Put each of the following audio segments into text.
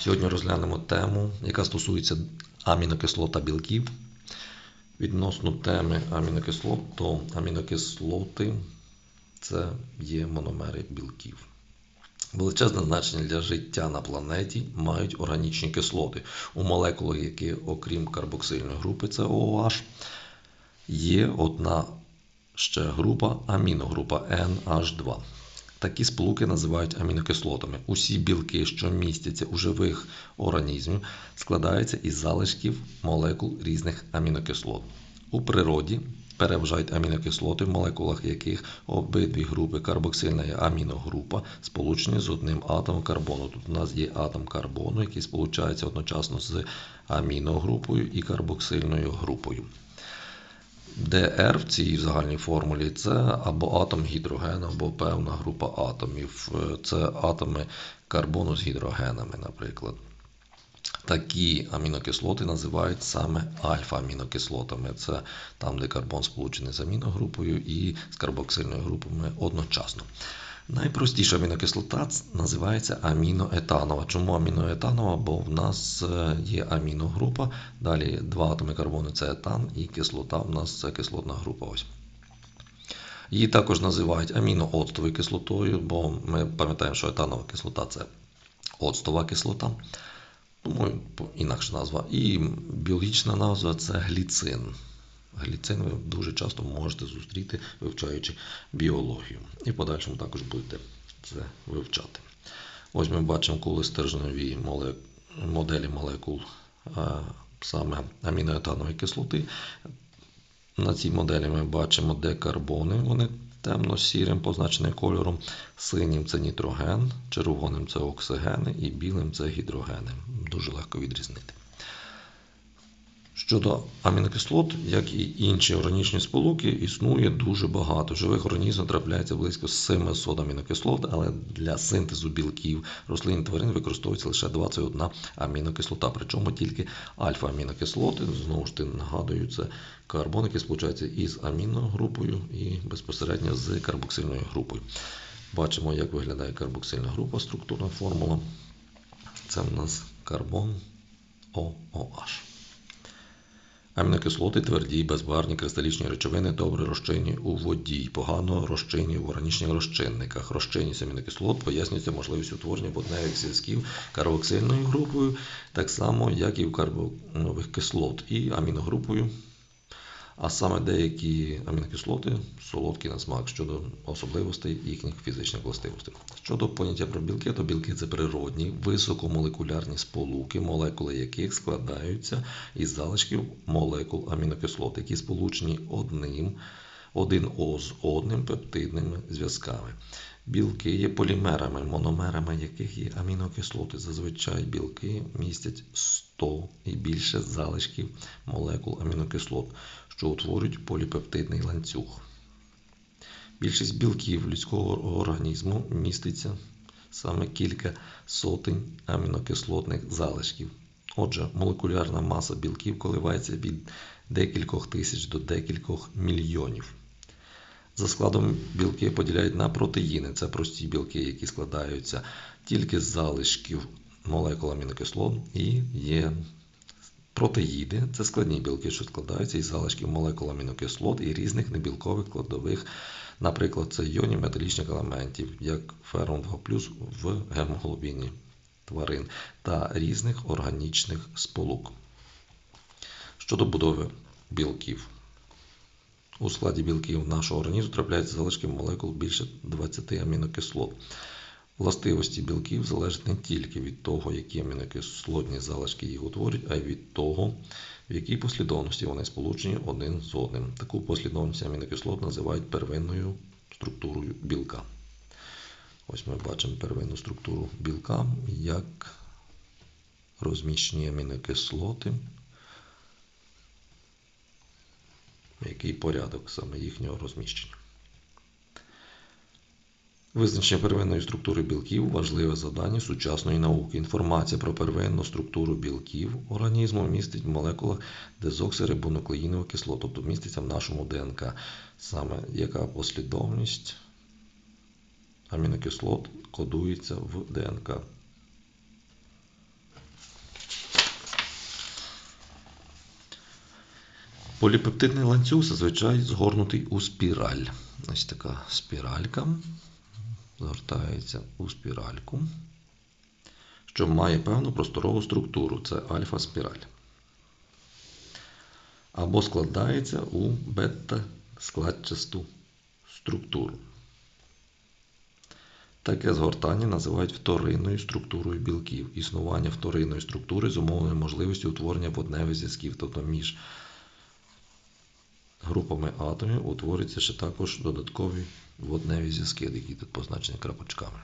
Сьогодні розглянемо тему, яка стосується амінокислот та білків. Відносно теми амінокислот, то амінокислоти це є мономери білків. Величезне значення для життя на планеті мають органічні кислоти, у молекулах, які, окрім карбоксильної групи COOH, є одна ще група аміногрупа NH2. Такі сполуки називають амінокислотами. Усі білки, що містяться у живих організмів, складаються із залишків молекул різних амінокислот. У природі переважають амінокислоти, в молекулах яких обидві групи карбоксильна і аміногрупа сполучені з одним атомом карбону. Тут у нас є атом карбону, який сполучається одночасно з аміногрупою і карбоксильною групою. ДР в цій загальній формулі це або атом гідрогену, або певна група атомів. Це атоми карбону з гідрогенами, наприклад. Такі амінокислоти називають саме альфа-амінокислотами. Це там, де карбон сполучений з аміногрупою і з карбоксильною групами одночасно. Найпростіша амінокислота називається аміноетанова. Чому аміноетанова? Бо в нас є аміногрупа, далі два атоми карбону це етан, і кислота в нас це кислотна група. Ось. Її також називають амінооцтовою кислотою, бо ми пам'ятаємо, що етанова кислота це оцтова кислота, тому інакша назва. І біологічна назва це гліцин. Гліцин ви дуже часто можете зустріти, вивчаючи біологію. І в подальшому також будете це вивчати. Ось ми бачимо кулестержневі моделі молекул саме аміноетанової кислоти. На цій моделі ми бачимо, де карбони, вони темно-сірим позначені кольором, синім це нітроген, червоним це оксигени і білим це гідрогени. Дуже легко відрізнити. Щодо амінокислот, як і інші органічні сполуки, існує дуже багато. Живих організмів трапляється близько 700 амінокислот, але для синтезу білків рослин і тварин використовується лише 21 амінокислота. Причому тільки альфа-амінокислоти, знову ж таки нагадую, це карбон, який сполучається із аміногрупою і безпосередньо з карбоксильною групою. Бачимо, як виглядає карбоксильна група, структурна формула. Це в нас карбон ООH. Амінокислоти тверді, безбарні кристалічні речовини добре розчинні у воді, погано розчинні в органічних розчинниках. Розчинність амінокислот пояснюється можливістю утворення водневих зв'язків карбоксильною групою, так само, як і в карбонових кислот, і аміногрупою. А саме деякі амінокислоти солодкі на смак щодо особливостей їхніх фізичних властивостей. Щодо поняття про білки, то білки це природні, високомолекулярні сполуки, молекули яких складаються із залишків молекул амінокислот, які сполучені одним, один з одним пептидними зв'язками. Білки є полімерами, мономерами яких є амінокислоти. Зазвичай білки містять 100 і більше залишків молекул амінокислот, що утворюють поліпептидний ланцюг. Більшість білків людського організму міститься саме кілька сотень амінокислотних залишків. Отже, молекулярна маса білків коливається від декількох тисяч до декількох мільйонів. За складом білки поділяють на протеїни. Це прості білки, які складаються тільки з залишків молекул амінокислот, і є протеїди це складні білки, що складаються із залишків молекул амінокислот і різних небілкових складових, наприклад, це іонів металічних елементів, як ферон 2 в гемоглобіні тварин та різних органічних сполук. Щодо будови білків. У складі білків нашого організму трапляються залишки молекул більше 20 амінокислот. Властивості білків залежать не тільки від того, які амінокислотні залишки їх утворюють, а й від того, в якій послідовності вони сполучені один з одним. Таку послідовність амінокислот називають первинною структурою білка. Ось ми бачимо первинну структуру білка, як розміщені амінокислоти. Який порядок саме їхнього розміщення. Визначення первинної структури білків важливе завдання сучасної науки. Інформація про первинну структуру білків організму містить в молекулах дезоксирибонуклеїнових кислот, тобто міститься в нашому ДНК, саме яка послідовність амінокислот кодується в ДНК. Поліпептидний ланцюг зазвичай згорнутий у спіраль. Ось така спіралька згортається у спіральку, що має певну просторову структуру. Це альфа-спіраль. Або складається у бета-складчасту структуру. Таке згортання називають вторинною структурою білків. Існування вторинної структури зумовлене можливістю утворення водневих зв'язків, тобто між групами атомів утворюються ще також додаткові водневі зв'язки, які тут позначені крапочками.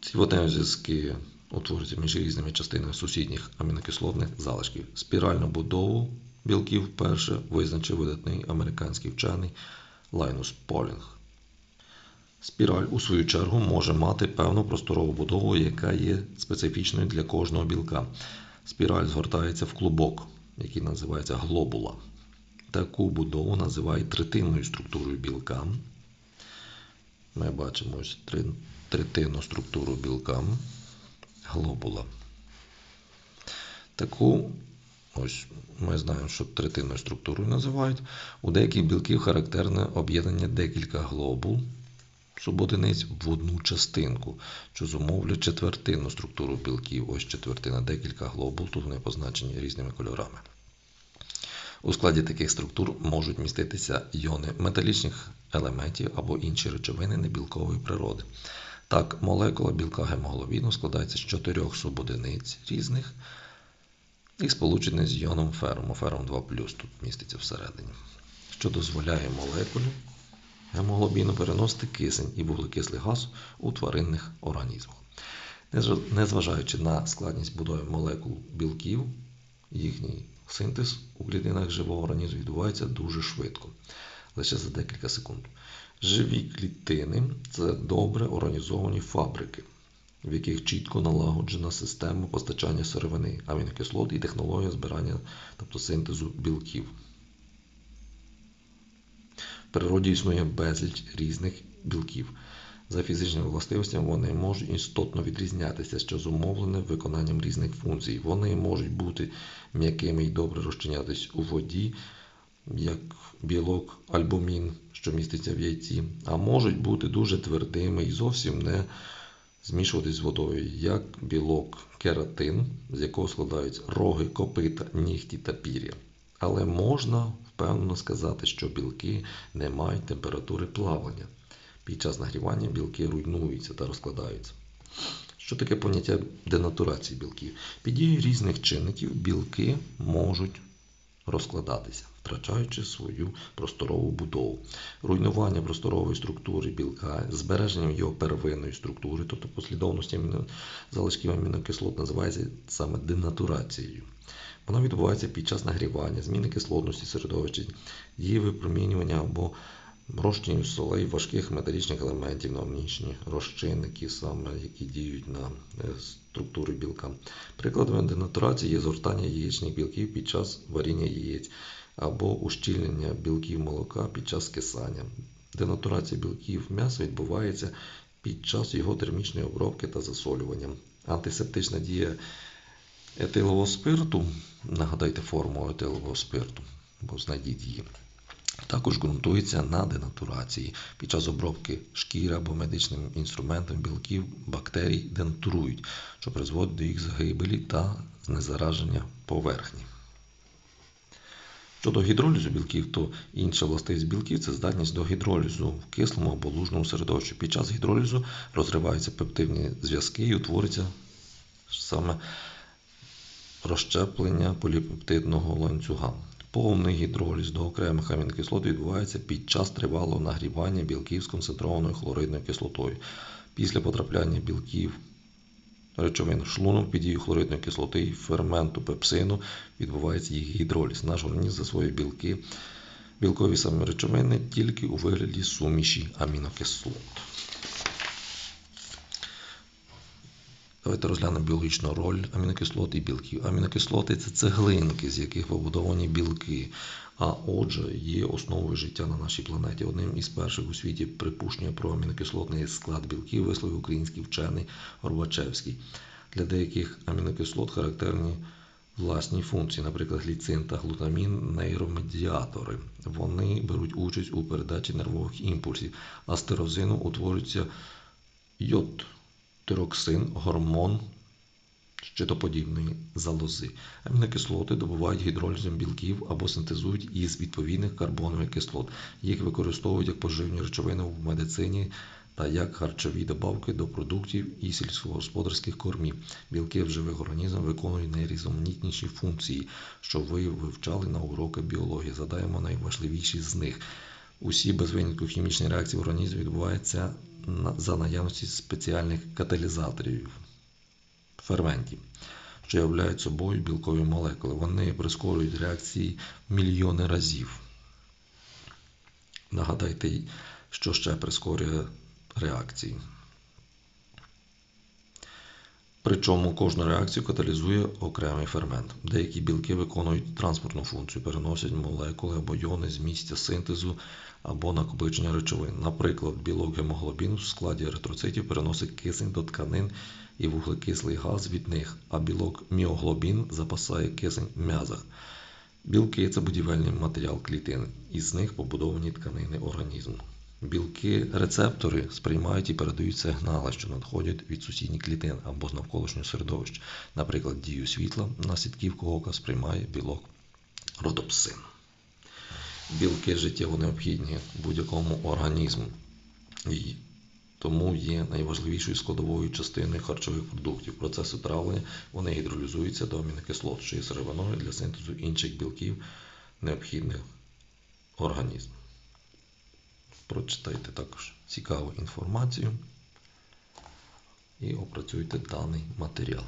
Ці водневі зв'язки утворюються між різними частинами сусідніх амінокислотних залишків. Спіральну будову білків вперше визначив видатний американський вчений Лайнус Полінг. Спіраль, у свою чергу, може мати певну просторову будову, яка є специфічною для кожного білка. Спіраль згортається в клубок, який називається глобула. Таку будову називають третинною структурою білка. Ми бачимо ось третинну структуру білка глобула. Таку ось ми знаємо, що третинною структурою називають. У деяких білків характерне об'єднання декілька глобул субодиниць в одну частинку, що зумовлює четвертинну структуру білків. Ось четвертина, декілька глобул, тут вони позначені різними кольорами. У складі таких структур можуть міститися іони металічних елементів або інші речовини небілкової природи. Так, молекула білка гемоглобіну складається з чотирьох субодиниць різних і сполучений з іоном феруму. Ферум 2 тут міститься всередині, що дозволяє молекулі гемоглобіну переносити кисень і вуглекислий газ у тваринних організмах. Незважаючи на складність будови молекул білків, їхній синтез у клітинах живого організму відбувається дуже швидко, лише за декілька секунд. Живі клітини це добре організовані фабрики, в яких чітко налагоджена система постачання сировини, амінокислот і технологія збирання, тобто синтезу білків. В природі існує безліч різних білків. За фізичними властивостями вони можуть істотно відрізнятися, що зумовлене виконанням різних функцій. Вони можуть бути м'якими і добре розчинятись у воді, як білок альбумін, що міститься в яйці, а можуть бути дуже твердими і зовсім не змішуватись з водою, як білок кератин, з якого складаються роги, копита, нігті та пір'я. Але можна впевнено сказати, що білки не мають температури плавання. Під час нагрівання білки руйнуються та розкладаються. Що таке поняття денатурації білків? Під дією різних чинників білки можуть розкладатися, втрачаючи свою просторову будову. Руйнування просторової структури білка, збереженням його первинної структури, тобто послідовності залишків амінокислот, називається саме денатурацією. Вона відбувається під час нагрівання, зміни кислотності середовища, дії випромінювання або розчинів солей важких металічних елементів на органічні розчинники, саме які діють на е, структури білка. Прикладами денатурації є згортання яєчних білків під час варіння яєць або ущільнення білків молока під час кисання. Денатурація білків м'яса відбувається під час його термічної обробки та засолювання. Антисептична дія етилового спирту, нагадайте форму етилового спирту, бо знайдіть її. Також ґрунтується на денатурації. Під час обробки шкіри або медичним інструментом білків бактерій денатурують, що призводить до їх загибелі та знезараження поверхні. Щодо гідролізу білків, то інша властивість білків це здатність до гідролізу в кислому або лужному середовищі. Під час гідролізу розриваються пептидні зв'язки і утворюється саме розщеплення поліпептидного ланцюга. Повний гідроліз до окремих амінокислот відбувається під час тривалого нагрівання білків з концентрованою хлоридною кислотою. Після потрапляння білків речовин шлунок під дією хлоридної кислоти і ферменту пепсину відбувається їх гідроліз. Наш організм засвоює білки, білкові самі речовини тільки у вигляді суміші амінокислот. Давайте розглянемо біологічну роль амінокислот і білків. Амінокислоти це цеглинки, з яких побудовані білки, а отже, є основою життя на нашій планеті. Одним із перших у світі припущення про амінокислотний склад білків висловив український вчений Горбачевський. Для деяких амінокислот характерні власні функції, наприклад, гліцин та глутамін нейромедіатори. Вони беруть участь у передачі нервових імпульсів, а з тирозину утворюється йод, тироксин, гормон щитоподібної залози. Амінокислоти добувають гідролізом білків або синтезують із відповідних карбонових кислот. Їх використовують як поживні речовини в медицині та як харчові добавки до продуктів і сільськогосподарських кормів. Білки в живих організмах виконують найрізноманітніші функції, що ви вивчали на уроках біології. Задаємо найважливіші з них. Усі без винятку хімічні реакції в організмі відбуваються за наявності спеціальних каталізаторів ферментів, що являють собою білкові молекули. Вони прискорюють реакції мільйони разів. Нагадайте, що ще прискорює реакції. Причому кожну реакцію каталізує окремий фермент. Деякі білки виконують транспортну функцію, переносять молекули або йони з місця синтезу або накопичення речовин. Наприклад, білок гемоглобін в складі еритроцитів переносить кисень до тканин і вуглекислий газ від них, а білок міоглобін запасає кисень в м'язах. Білки це будівельний матеріал клітин, із них побудовані тканини організму. Білки рецептори сприймають і передають сигнали, що надходять від сусідніх клітин або з навколишнього середовища. Наприклад, дію світла на сітківку ока сприймає білок родопсин. Білки життєво необхідні будь-якому організму. І тому є найважливішою складовою частиною харчових продуктів. Процесу травлення вони гідролізуються до амінокислот, що є сировиною для синтезу інших білків, необхідних організму. Прочитайте також цікаву інформацію і опрацюйте даний матеріал.